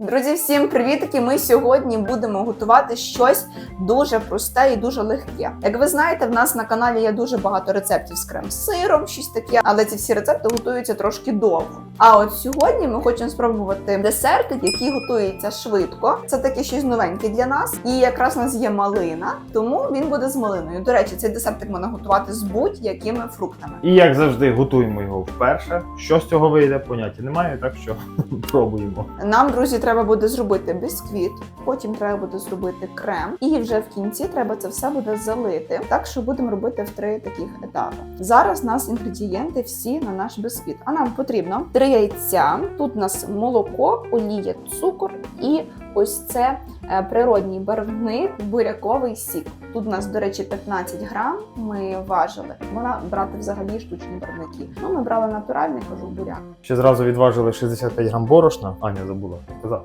Друзі, всім привітки! Ми сьогодні будемо готувати щось дуже просте і дуже легке. Як ви знаєте, в нас на каналі є дуже багато рецептів з крем-сиром, щось таке, але ці всі рецепти готуються трошки довго. А от сьогодні ми хочемо спробувати десерт, який готується швидко. Це таке щось новеньке для нас. І якраз у нас є малина, тому він буде з малиною. До речі, цей десертик можна готувати з будь-якими фруктами. І як завжди, готуємо його вперше. Що з цього вийде, поняття немає, так що пробуємо. Нам, друзі, треба буде зробити бісквіт, потім треба буде зробити крем, і вже в кінці треба це все буде залити. Так що будемо робити в три таких етапи. Зараз у нас інгредієнти всі на наш бісквіт. А нам потрібно три яйця. Тут у нас молоко, олія, цукор і ось це е, природній барвник, буряковий сік. Тут у нас, до речі, 15 грам. Ми важили. Можна брати взагалі штучні барвники. Ну, ми брали натуральний, кажу, буряк. Ще зразу відважили 65 грам борошна. Аня забула сказати.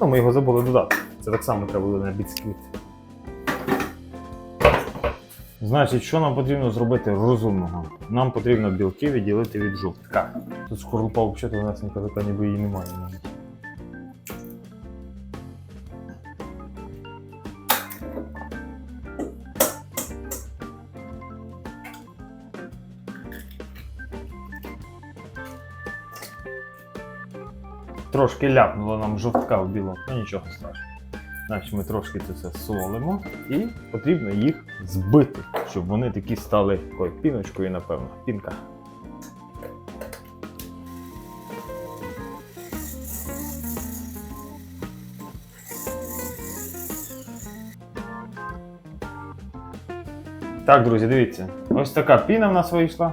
Ну, ми його забули додати. Це так само треба буде на бісквіт. Значить, що нам потрібно зробити розумного? Нам потрібно білки відділити від жовтка. Тут скорлупа взагалі у нас ніби її немає навіть. Трошки ляпнуло нам жовтка в білок, ну нічого страшного. Значить, ми трошки це все солимо і потрібно їх збити, щоб вони такі стали такою піночкою, напевно. Пінка. Так, друзі, дивіться. Ось така піна в нас вийшла.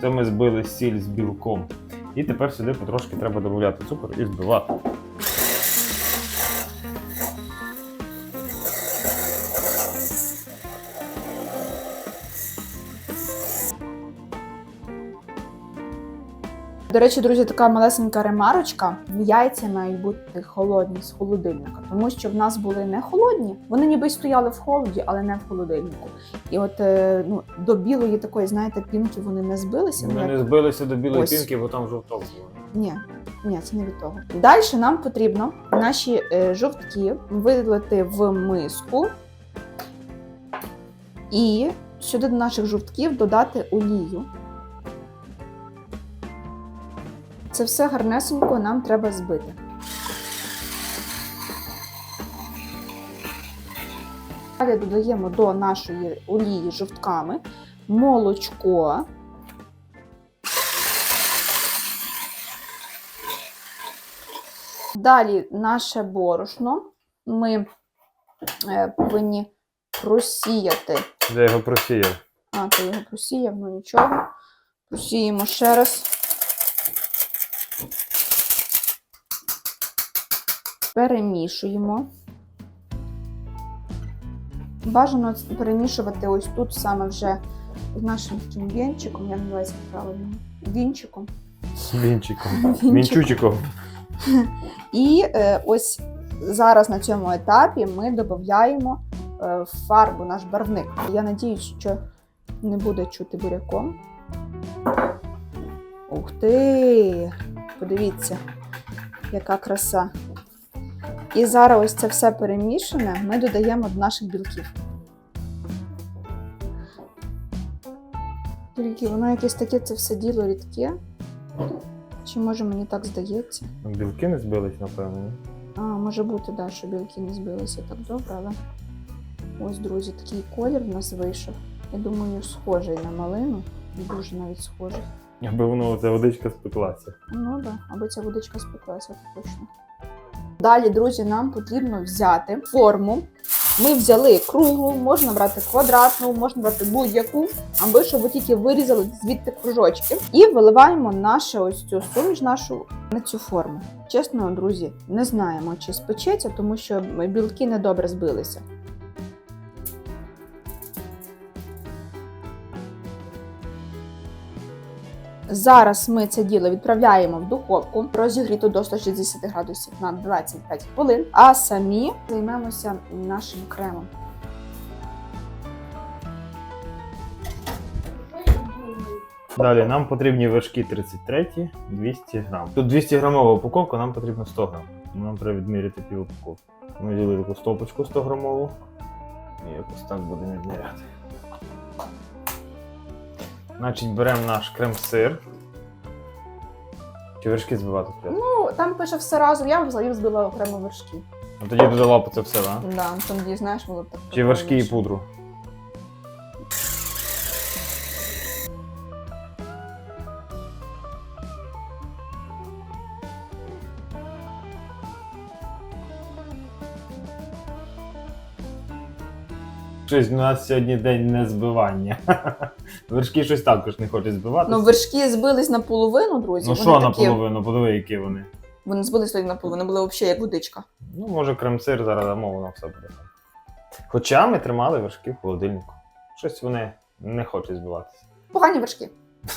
Це ми збили сіль з білком. І тепер сюди потрошки треба додати цукор і збивати. До речі, друзі, така малесенька ремарочка. Яйця мають бути холодні з холодильника, тому що в нас були не холодні. Вони ніби стояли в холоді, але не в холодильнику. І от е, ну, до білої такої, знаєте, пінки вони не збилися. Як- не збилися до білої Ось. пінки, бо там жовток було. Ні, ні, це не від того. Далі нам потрібно наші е, жовтки видалити в миску і сюди до наших жовтків додати олію. Це все гарнесенько нам треба збити. Далі додаємо до нашої олії жовтками молочко. Далі наше борошно ми е, повинні просіяти. Я його просіяв. А, то його просіяв, ну нічого. Просіємо ще раз. Перемішуємо. Бажано перемішувати ось тут саме вже з нашим таким вінчиком, я називаюся правильно. Вінчиком. Вінчиком. Вінчучиком. І е, ось зараз на цьому етапі ми додаємо е, фарбу, наш барвник. Я надіюсь, що не буде чути буряком. Ух ти! Подивіться, яка краса. І зараз ось це все перемішане ми додаємо до наших білків. Тільки воно якесь таке це все діло рідке. Чи може мені так здається? Білки не збились, напевно. ні? А, може бути, да, що білки не збилися так добре, але ось, друзі, такий колір в нас вийшов. Я думаю, схожий на малину. Дуже навіть схожий. Аби воно ця водичка спеклася. Ну так, да, аби ця водичка спеклася, то точно. Далі, друзі, нам потрібно взяти форму. Ми взяли круглу, можна брати квадратну, можна брати будь-яку, аби щоб тільки вирізали звідти кружочки. І виливаємо нашу ось цю суміш нашу на цю форму. Чесно, друзі, не знаємо, чи спечеться, тому що білки недобре збилися. Зараз ми це діло відправляємо в духовку, розігріту до 160 градусів на 25 хвилин, а самі займемося нашим кремом. Далі нам потрібні вершки 33, 200 грам. Тут 200 грамова упаковка, нам потрібно 100 грам. Нам треба відміряти пів упаковки. Ми взяли таку стопочку 100 грамову. І якось так будемо відміряти. Значить, беремо наш крем-сир. Чи вершки збивати спочатку? Ну, там пише все разом, я взагалі збила окремо вершки. Ну тоді додала по це все, так? Да? Там знаєш, було б так. Чи вершки і пудру? Щось у нас сьогодні день не збивання. Вершки щось також не хочуть збиватися. Ну, вершки збились наполовину, друзі. Ну що такі- наполовину, подиви, які вони. Вони збились тоді наполовину, були взагалі як водичка. Ну, може, крем-сир зараз дамо, воно все буде. Хоча ми тримали вершки в холодильнику. Щось вони не хочуть збиватися. Погані вершки.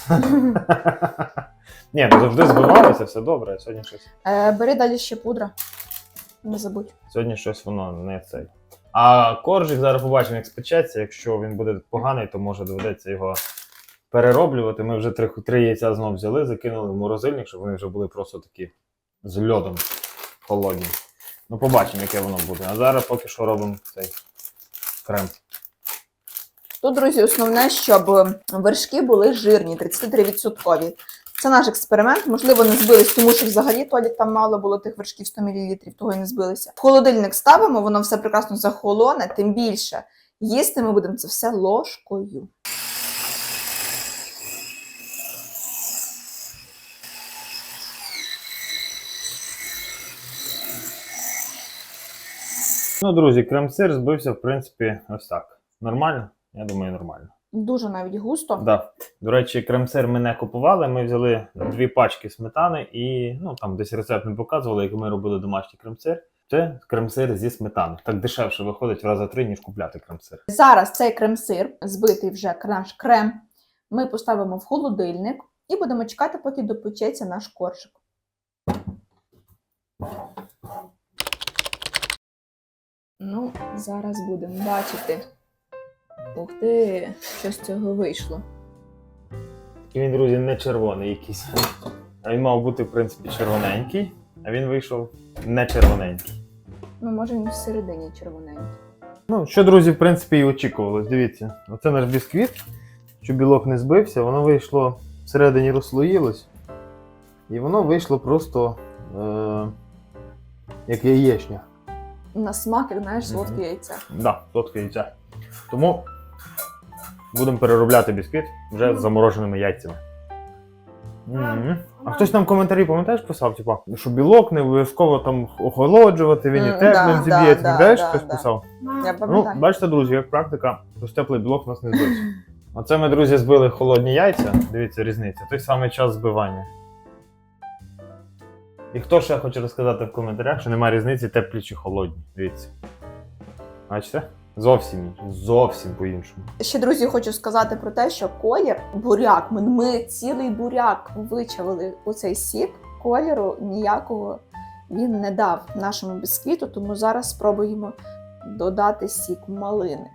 Ні, ну завжди збивалося, все добре, а сьогодні щось. Е, бери далі ще пудра. Не забудь. Сьогодні щось воно не цей. А коржик зараз побачимо, як спечеться. Якщо він буде поганий, то може доведеться його перероблювати. Ми вже три, три яйця знов взяли, закинули в морозильник, щоб вони вже були просто такі з льодом холодні. Ну, побачимо, яке воно буде. А зараз поки що робимо цей крем. Тут, друзі, основне, щоб вершки були жирні, 33%. Це наш експеримент. Можливо, не збились, тому що взагалі Толік там мало було тих вершків 100 мл, того і не збилися. В холодильник ставимо, воно все прекрасно захолоне, тим більше. Їсти ми будемо це все ложкою. Ну, друзі, крем-сир збився, в принципі, ось так. Нормально? Я думаю, нормально. Дуже навіть густо. Да. До речі, крем-сир ми не купували. Ми взяли дві пачки сметани і ну там десь рецепт не показували, як ми робили домашній крем-сир. Це крем-сир зі сметани. Так дешевше виходить в рази три, ніж купляти крем-сир. Зараз цей крем-сир, збитий вже наш крем, ми поставимо в холодильник і будемо чекати, поки допечеться наш коржик. Ну, зараз будемо бачити. Ух ти, що з цього вийшло. І він, друзі, не червоний якийсь. А він мав бути, в принципі, червоненький, а він вийшов не червоненький. Ну, може, він всередині червоненький. Ну, що, друзі, в принципі, і очікувалось. Дивіться, оце наш бісквіт, щоб білок не збився, воно вийшло всередині розслоїлось. І воно вийшло просто е- як яєчня. На смак, як знаєш, солодке яйця. Да, сотка яйця. Тому будемо переробляти бісквіт вже з замороженими яйцями. Мгм. А хтось нам в коментарі, пам'ятаєш, писав, типа, що білок не обов'язково там охолоджувати, він і М, теплим зіб'ється. Пам'ятаєш, хтось писав? Я Ну, бачите, друзі, як практика, то теплий білок у нас не збився. Оце ми, друзі, збили холодні яйця. Дивіться, різниця. Той самий час збивання. І хто ще хоче розказати в коментарях, що немає різниці теплі чи холодні. Дивіться. Бачите? Зовсім. Зовсім по-іншому. Ще друзі, хочу сказати про те, що колір буряк. Ми, ми цілий буряк вичавили у цей сік. Кольору ніякого він не дав нашому бісквіту, тому зараз спробуємо додати сік малини.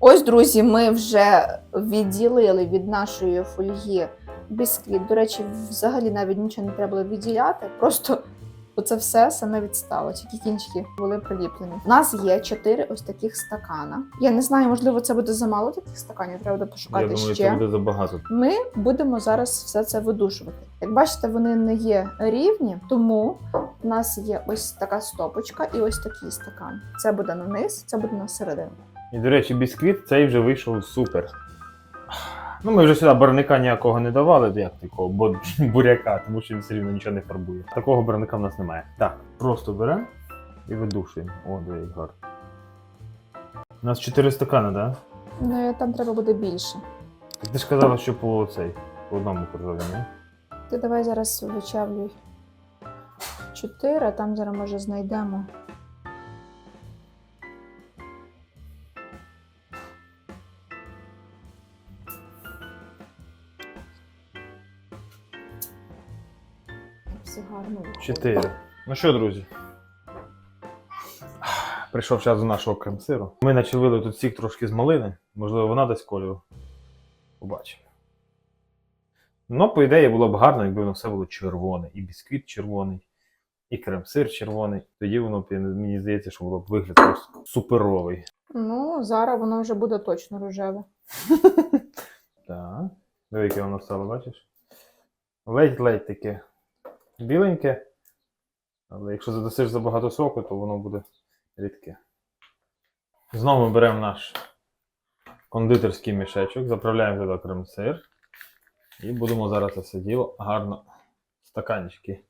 Ось, друзі, ми вже відділили від нашої фольги бісквіт. До речі, взагалі навіть нічого не треба було відділяти. Просто оце все саме відстало, тільки кінчики були приліплені. У нас є чотири ось таких стакана. Я не знаю, можливо, це буде замало таких стаканів, треба буде пошукати Я думаю, ще. це буде забагато. Ми будемо зараз все це видушувати. Як бачите, вони не є рівні, тому у нас є ось така стопочка і ось такий стакан. Це буде на низ, це буде на середину. І, до речі, бісквіт цей вже вийшов супер. Ну, ми вже сюди барника ніякого не давали, як такого бо- буряка, тому що він все рівно нічого не фарбує. Такого барника в нас немає. Так, просто беремо і видушуємо. О, диви, як гарно. У нас 4 стакани, так? Да? Ну там треба буде більше. Так ти ж казала, що по цей, по одному коржові, ні? Ти давай зараз вичавлюй чотири, а там зараз може знайдемо. Виходить. 4. Ну що, друзі? Прийшов час до нашого крем-сиру. Ми начавили тут сік трошки з малини. Можливо, вона дасть кольору. Побачимо. Ну, по ідеї, було б гарно, якби воно все було червоне. І бісквіт червоний, і крем-сир червоний. Тоді воно мені здається, що було б вигляд просто суперовий. Ну, зараз воно вже буде точно рожеве. Так. Диви, яке воно стало, бачиш? Ледь-ледь таке біленьке. Але якщо задасиш забагато соку, то воно буде рідке. Знову беремо наш кондитерський мішечок, заправляємо туди крем-сир. І будемо зараз це все діло гарно в стаканчики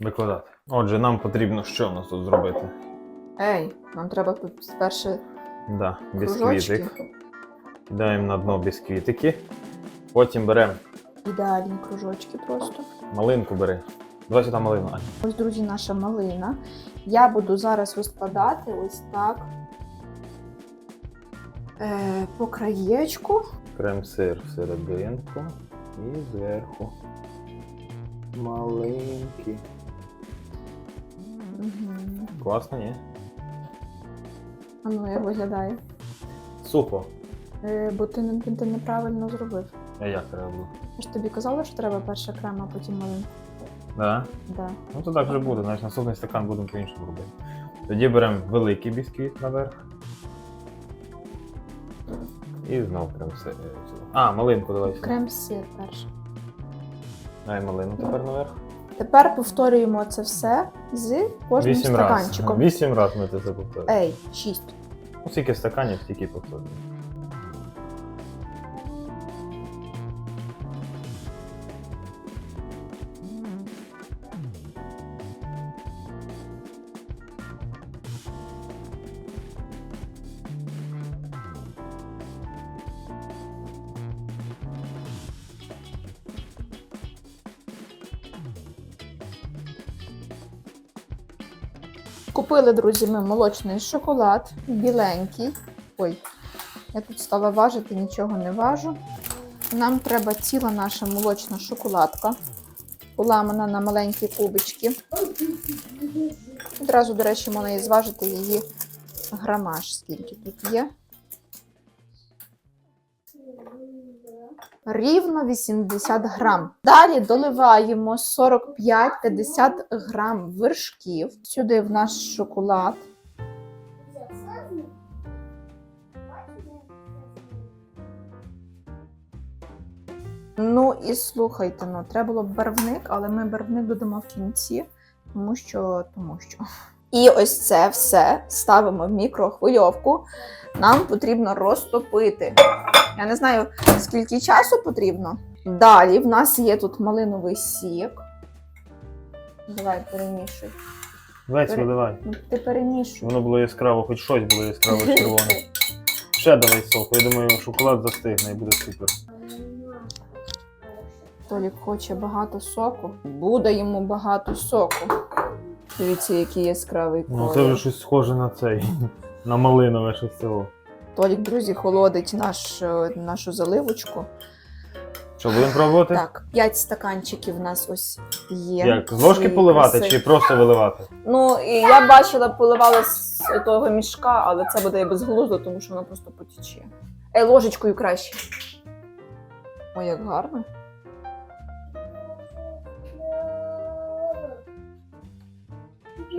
викладати. Отже, нам потрібно що в нас тут зробити? Ей, нам треба тут спершу Да, кружочки. бісквітик. Кидаємо на дно бісквітики. Потім беремо Ідеальні кружочки просто. малинку бери. Давай сюди малину, Аня. Ось, друзі, наша малина. Я буду зараз розкладати ось так е, по краєчку. Крем-сир всерединку і зверху. Маленький. Угу. Класно, ні? А ну, як виглядає? Супо. Е, бо ти, ти неправильно зробив. А як треба було? Я ж тобі казала, що треба перше крем, а потім малинку. Да? Да. Ну то так вже буде, значить наступний стакан будемо по-іншому робити. Тоді беремо великий бісквіт наверх. І знову крем-сир. е. А, малинку давай сюди. Крем-сир перше. Дай малину тепер наверх. Тепер повторюємо це все з кожним Вісім стаканчиком. Вісім разів ми це все повторюємо. Ей, шість. Ну, скільки стаканів, стільки повторюємо. Купили, друзі, ми молочний шоколад, біленький. Ой, я тут стала важити, нічого не важу. Нам треба ціла наша молочна шоколадка, поламана на маленькі кубички. Одразу, до речі, можна і зважити її грамаж, скільки тут є. Рівно 80 грам. Далі доливаємо 45-50 грам вершків сюди в наш шоколад. Ну і слухайте, ну треба було б барвник, але ми барвник додамо в кінці, тому що, тому що. І ось це все ставимо в мікрохвильовку. Нам потрібно розтопити. Я не знаю, скільки часу потрібно. Далі в нас є тут малиновий сік. Давай перемішуй. Лесь, виливай. Ну, ти перемішуй. Воно було яскраво, хоч щось було яскраво червоне. Ще давай соку. Я думаю, шоколад застигне і буде супер. Толік хоче багато соку. Буде йому багато соку. Дивіться, який яскравий колір. Ну це вже щось схоже на цей. На малинове щось цього. Толік, друзі, холодить наш, е, нашу заливочку. Що, будемо пробувати? Так, 5 стаканчиків у нас ось є. Як? З ложки поливати краси. чи просто виливати? Ну, і я бачила, поливали з того мішка, але це буде безглуздо, тому що воно просто потіче. Ей, ложечкою краще. Ой, як гарно.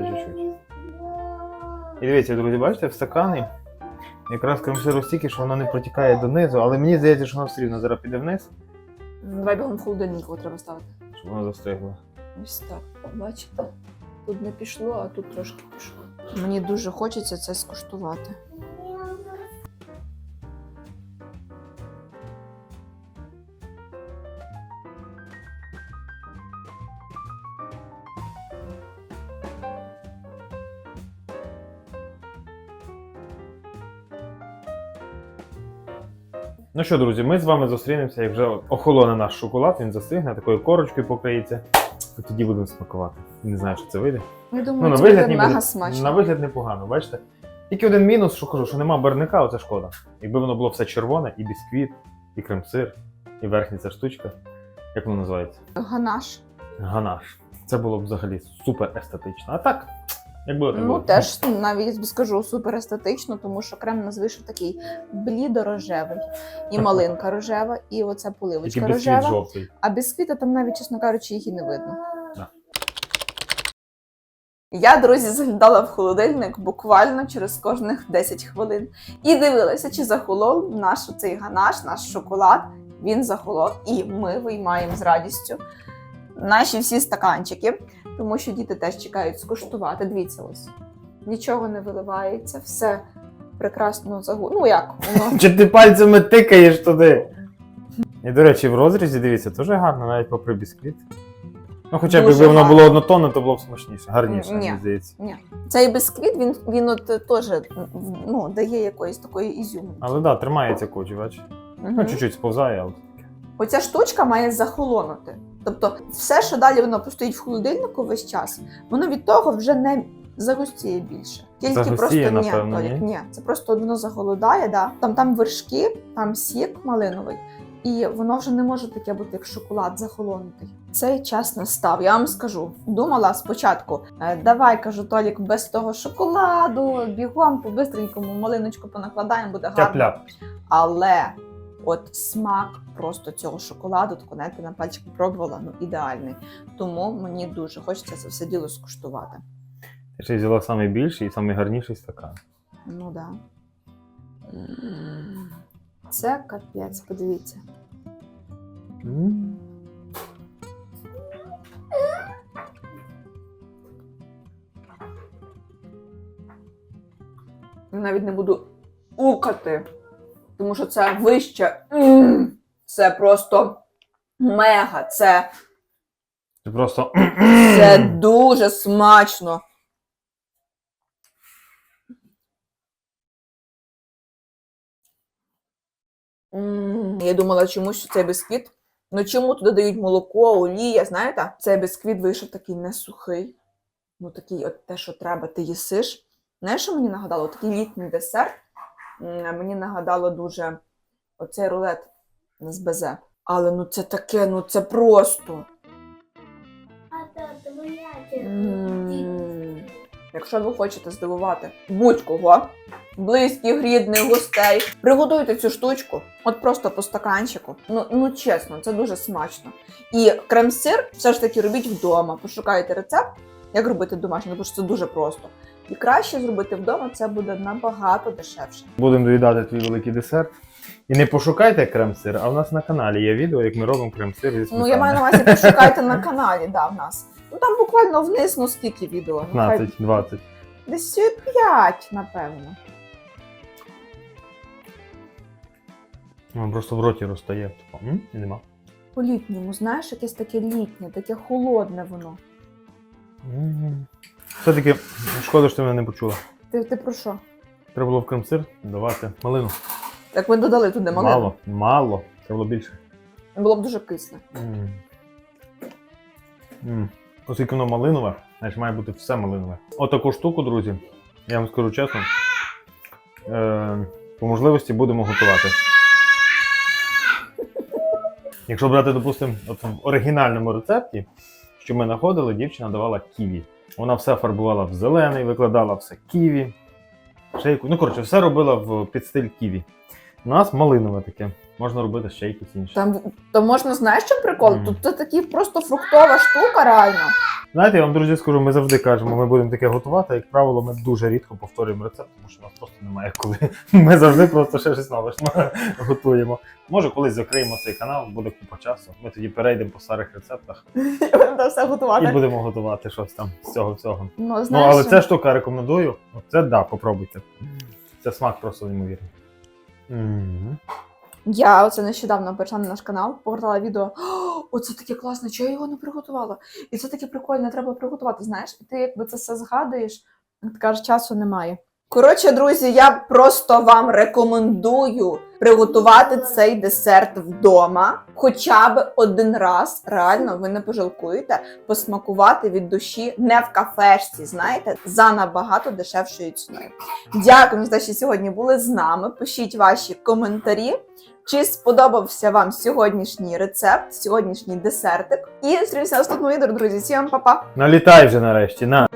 Чуть-чуть. І дивіться, друзі, бачите, в стакані якраз крем-сиру стільки, що воно не протікає донизу, але мені здається, що воно все рівно зараз піде вниз, Давай бігом в холодильник його треба ставити. щоб воно застигло. Ось так. Бачите? Тут не пішло, а тут трошки пішло. Мені дуже хочеться це скуштувати. Ну що, друзі, ми з вами зустрінемося, як вже охолоне наш шоколад, він застигне, такою корочкою покриється. І тоді будемо смакувати. Не знаю, що це вийде. Я думаю, Ну, на це вигляд, буде ніби, мега смачно. на вигляд непогано, бачите? Тільки один мінус, що кажу, що нема барника, оце шкода. Якби воно було все червоне, і бісквіт, і крем-сир, і верхня ця штучка. Як воно називається? Ганаш. Ганаш. Це було б взагалі супер естетично. А так, Як було, так Ну теж навіть скажу супер естетично, тому що крем вийшов такий блідо-рожевий, і малинка рожева, і оця поливочка рожева. жовтий. А бісквіта там навіть, чесно кажучи, їх і не видно. Я, друзі, заглядала в холодильник буквально через кожних 10 хвилин і дивилася, чи захолов наш цей ганаш, наш шоколад. Він захолов, і ми виймаємо з радістю наші всі стаканчики, тому що діти теж чекають скуштувати. Дивіться, ось нічого не виливається, все прекрасно загу... Ну як воно Чи ти пальцями тикаєш туди? І, до речі, в розрізі, дивіться, дуже гарно, навіть попри бісквіт. Ну, хоча б Дуже якби воно гарно. було однотонне, то було б смачніше, гарніше, Ні. мені здається. Ні. Цей бісквіт він, він от теж ну, дає якоїсь такої ізюминки. Але так, да, тримається кочі, бачиш? Мгм. Ну, чуть-чуть сповзає, але. Оця штучка має захолонути. Тобто, все, що далі воно постоїть в холодильнику весь час, воно від того вже не загустіє більше. Тільки Загустіє, просто ні, напевно, Толік, ні? ні. Це просто воно заголодає, да? там, там вершки, там сік малиновий. І воно вже не може таке бути, як шоколад захолонутий. Цей час настав. Я вам скажу. Думала спочатку, е, давай кажу, Толік, без того шоколаду, бігом по бистренькому малиночку понакладаємо, буде гарно. Тяп-ляп. Але от смак просто цього шоколаду, таку знаєте, на пальчик пробувала, ну ідеальний. Тому мені дуже хочеться це все діло скуштувати. Я ще взяла найбільший і найгарніший стакан. Ну да. Це капець, подивіться. Навіть не буду укати, тому що це вище. Це просто мега. Це, Це просто. це дуже смачно. М, Я думала, чому що цей бісквіт. Ну чому туди дають молоко, олія, знаєте? Цей бісквіт вийшов такий не сухий. Ну такий, от те, що треба, ти їсиш. Знаєш, що мені нагадало? Такий літній десерт. М, Мені нагадало дуже оцей рулет з безе. Але ну це таке, ну це просто. А то твоя М. Якщо ви хочете здивувати будь-кого, близьких, рідних, гостей, приготуйте цю штучку, от просто по стаканчику. Ну, ну чесно, це дуже смачно. І крем-сир все ж таки робіть вдома. Пошукайте рецепт, як робити домашній, тому що це дуже просто. І краще зробити вдома, це буде набагато дешевше. Будемо доїдати твій великий десерт. І не пошукайте крем-сир, а в нас на каналі є відео, як ми робимо крем-сир зі Ну, я маю на сметани. увазі, пошукайте на каналі, да, в нас. Ну там буквально вниз, ну скільки відео? Ну, хай 15-20. Десь 5, напевно. Воно просто в роті розтає. Типу, м? І нема. По-літньому, знаєш, якесь таке літнє, таке холодне воно. Все-таки шкода, що ти мене не почула. Ти, ти про що? Треба було в крем-сир давати малину. Так ви додали туди малину. Мало, мало. Треба було більше. Було б дуже кисле. М. М. Оскільки воно малинове, значить має бути все малинове. Отаку штуку, друзі, я вам скажу чесно. Е, по можливості будемо готувати. Якщо брати, допустимо, от в оригінальному рецепті, що ми знаходили, дівчина давала ківі. Вона все фарбувала в зелений, викладала все ківі. Шейку. Ну, коротше, все робила в підстиль ківі. У нас малинове таке. Можна робити ще якісь інші. Там то можна, знаєш, що прикол? Мгм. Тут це такі просто фруктова штука, реально. Знаєте, я вам, друзі, скажу, ми завжди кажемо, ми будемо таке готувати. Як правило, ми дуже рідко повторюємо рецепт, тому що у нас просто немає коли. Ми завжди просто ще щось нове готуємо. Може, колись закриємо цей канал, буде купа часу. Ми тоді перейдемо по старих рецептах Я буду все і будемо готувати щось там з цього всього. Ну, Ну, знаєш, але ця штука рекомендую. Це да, попробуйте. Це смак просто неймовірний. Я оце нещодавно перейшла на наш канал, повертала відео. Оце таке класне, чого я його не приготувала? І це таке прикольне, треба приготувати. Знаєш, і ти якби це все згадуєш, ти кажеш, часу немає. Коротше, друзі, я просто вам рекомендую приготувати цей десерт вдома, хоча б один раз. Реально, ви не пожалкуєте посмакувати від душі не в кафешці, знаєте, за набагато дешевшою ціною. Дякую за те, що сьогодні були з нами. Пишіть ваші коментарі. Чи сподобався вам сьогоднішній рецепт, сьогоднішній десертик? І зустрінемося в наступному відео, друзі. Всім па-па! Налітай вже нарешті, на.